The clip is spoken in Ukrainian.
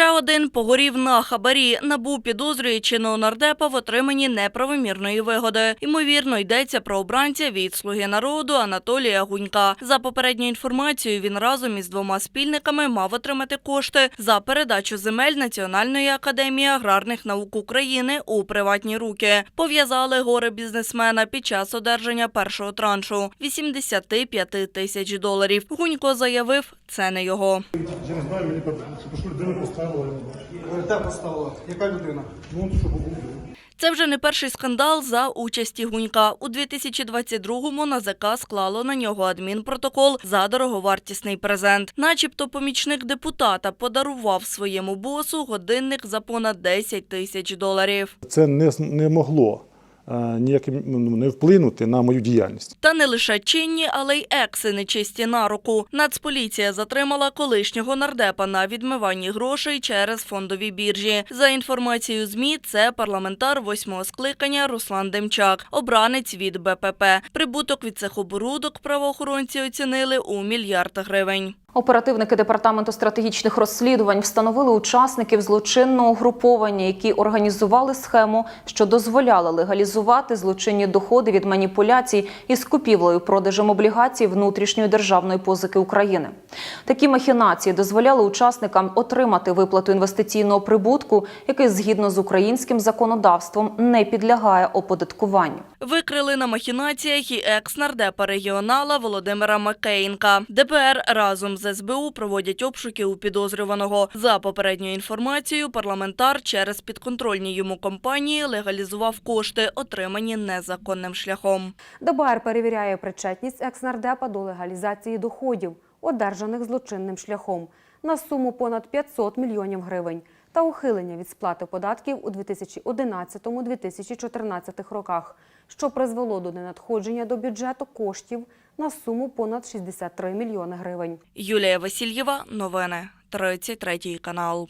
Ще один погорів на хабарі. Набу підозрює чинного нардепа в отриманні неправомірної вигоди. Ймовірно, йдеться про обранця від «Слуги народу» Анатолія Гунька. За попередньою інформацією, він разом із двома спільниками мав отримати кошти за передачу земель Національної академії аграрних наук України у приватні руки. Пов'язали гори бізнесмена під час одержання першого траншу – 85 тисяч доларів. Гунько заявив, це не його. Я не знаю, мені пишу людину Яка людина? Ну. Це вже не перший скандал за участі Гунька. У 2022-му НАЗК склало на нього адмінпротокол за дороговартісний презент. Начебто помічник депутата подарував своєму босу годинник за понад 10 тисяч доларів. Це не, не могло ніяким ну, не вплинути на мою діяльність. Та не лише чинні, але й екси нечисті на руку. Нацполіція затримала колишнього нардепа на відмиванні грошей через фондові біржі. За інформацією ЗМІ, це парламентар восьмого скликання Руслан Демчак, обранець від БПП. Прибуток від цих оборудок правоохоронці оцінили у мільярд гривень. Оперативники департаменту стратегічних розслідувань встановили учасників злочинного угруповання, які організували схему, що дозволяла легалізувати злочинні доходи від маніпуляцій із купівлею продажем облігацій внутрішньої державної позики України. Такі махінації дозволяли учасникам отримати виплату інвестиційного прибутку, який згідно з українським законодавством не підлягає оподаткуванню. Викрили на махінаціях і екс-нардепа регіонала Володимира Макеїнка. ДБР разом з СБУ проводять обшуки у підозрюваного. За попередньою інформацією, парламентар через підконтрольні йому компанії легалізував кошти, отримані незаконним шляхом. ДБР перевіряє причетність екс-нардепа до легалізації доходів, одержаних злочинним шляхом, на суму понад 500 мільйонів гривень та ухилення від сплати податків у 2011-2014 роках, що призвело до ненадходження до бюджету коштів на суму понад 63 мільйони гривень. Юлія Васильєва, новини, 33 канал.